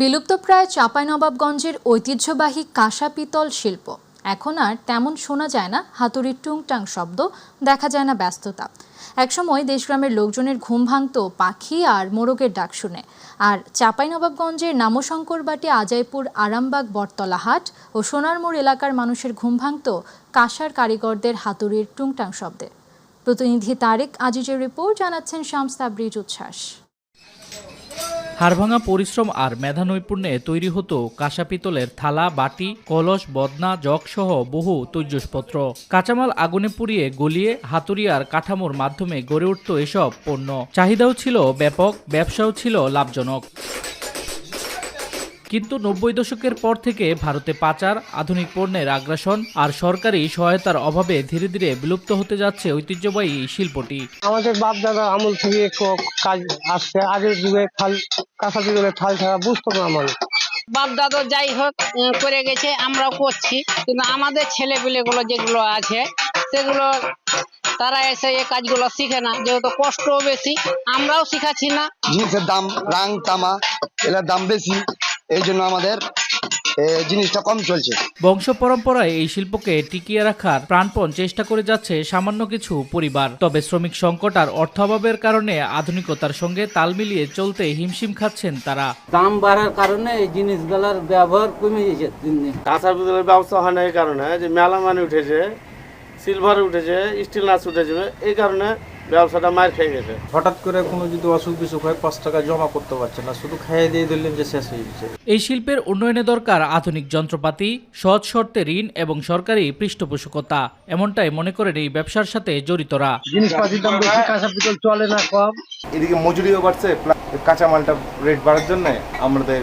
বিলুপ্তপ্রায় চাঁপাইনবাবগঞ্জের ঐতিহ্যবাহী কাঁসা পিতল শিল্প। এখন আর তেমন শোনা যায় না হাতুড়ির টুংটাং শব্দ, দেখা যায় না ব্যস্ততা। একসময় দেশগ্রামের লোকজনের ঘুম ভাঙত পাখি আর মোরগের ডাক শুনে। আর চাঁপাইনবাবগঞ্জের নামশঙ্করবাটি আজাইপুর আরামবাগ বটতলা হাট ও সোনারমোড় এলাকার মানুষের ঘুম ভাঙত কাঁসার কারিগরদের হাতুড়ির টুংটাং শব্দে। প্রতিনিধি তারেক আজিজের রিপোর্ট, জানাচ্ছেন শামস তাবরিজ উচ্ছ্বাস। হাড়ভাঙা পরিশ্রম আর মেধা নৈপুণ্যে তৈরি হতো কাঁসা পিতলের থালা, বাটি, কলস, বদনা, জগ সহ বহু তৈজসপত্র। কাঁচামাল আগুনে পুড়িয়ে গলিয়ে হাতুড়িয়ার কাঠামোর মাধ্যমে গড়ে উঠত এসব পণ্য। চাহিদাও ছিল ব্যাপক, ব্যবসাও ছিল লাভজনক। কিন্তু নব্বই দশকের পর থেকে ভারতে পাচার, আধুনিক পণ্যের আগ্রাসন আর সরকারি সহায়তার অভাবে ধীরে ধীরে বিলুপ্ত হতে যাচ্ছে ঐতিহ্যবাহী শিল্পটি। আমাদের বাপ দাদা আমল থেকে কাজ আসছে। আগের যুগে খাল কাঁচা পিতলের ঠাল ছাড়া বুঝতো না মানুষ বাপ দাদা যাই হোক করে গেছে আমরাও করছি। কিন্তু আমাদের ছেলে গুলো যেগুলো আছে সেগুলো তারা এসে এই কাজগুলো শিখে না যেহেতু কষ্টও বেশি আমরাও শিখাচ্ছি না। জিনিসের দাম রাং তামা এটার দাম বেশি এই জন্য আমাদের জিনিসটা কম চলছে। বংশ পরম্পরায় এই শিল্পকে টিকিয়ে রাখার প্রাণপণ চেষ্টা করে যাচ্ছে সামান্য কিছু পরিবার। তবে শ্রমিক সংকট আর অর্থাভাবের কারণে আধুনিকতার সঙ্গে তাল মিলিয়ে চলতে হিমশিম খাচ্ছেন তারা। দাম বাড়ার কারণে এই জিনিসগুলোর ব্যবহার কমে গেছে দিন। দিন কাঁচা পিতলের ব্যবসা হয় না এই কারণে যে মেলা মানে উঠেছে সিলভার উঠেছে স্টিল নাচ উঠেছে এই কারণে ব্যবসাটা মার খেয়ে গেছে। হঠাৎ করে কোনো যদি অসুখ বিসুখ হয় পাঁচ টাকা জমা করতে পারছে না। শুধু খাইয়ে দিয়ে দিলেন যে শেষ হয়ে গেছে। এই শিল্পের উন্নয়নে দরকার আধুনিক যন্ত্রপাতি সহজ শর্তে ঋণ এবং সরকারি পৃষ্ঠপোষকতা। এমনটাই মনে করেন এই ব্যবসার সাথে জড়িতরা। জিনিসপাতির দাম বেশি কাঁচা পিতল চলে না কম। এদিকে মজুরিও বাড়ছে কাঁচামালটা রেট বাড়ার জন্য আমাদের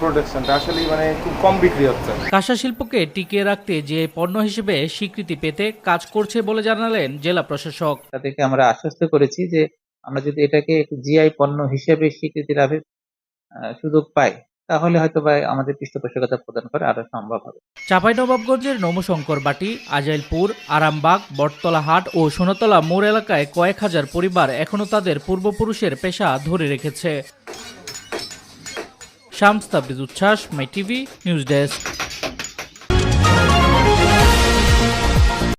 প্রোডাকশনটা আসলে মানে খুব কম বিক্রি হচ্ছে। কাঁসা শিল্পকে টিকিয়ে রাখতে যে পণ্য হিসেবে স্বীকৃতি পেতে কাজ করছে বলে জানালেন জেলা প্রশাসক। তাদেরকে আমরা আশ্বস্ত করেছি যে আমরা যদি এটাকে জিআই পণ্য হিসেবে স্বীকৃতি লাভের আহ, সুযোগ পাই তাহলে হয়তো বা আমাদের পৃষ্ঠপোষকতা প্রদান করা আরও সম্ভব হবে। চাঁপাইনবাবগঞ্জের নমশঙ্কর বাটি আজাইলপুর আরামবাগ বটতলা হাট ও সোনাতলা মোড় এলাকায় কয়েক হাজার পরিবার এখনও তাদের পূর্বপুরুষের পেশা ধরে রেখেছে। শামস তাবরিজ উচ্ছ্বাস মাই টিভি নিউজ ডেস্ক।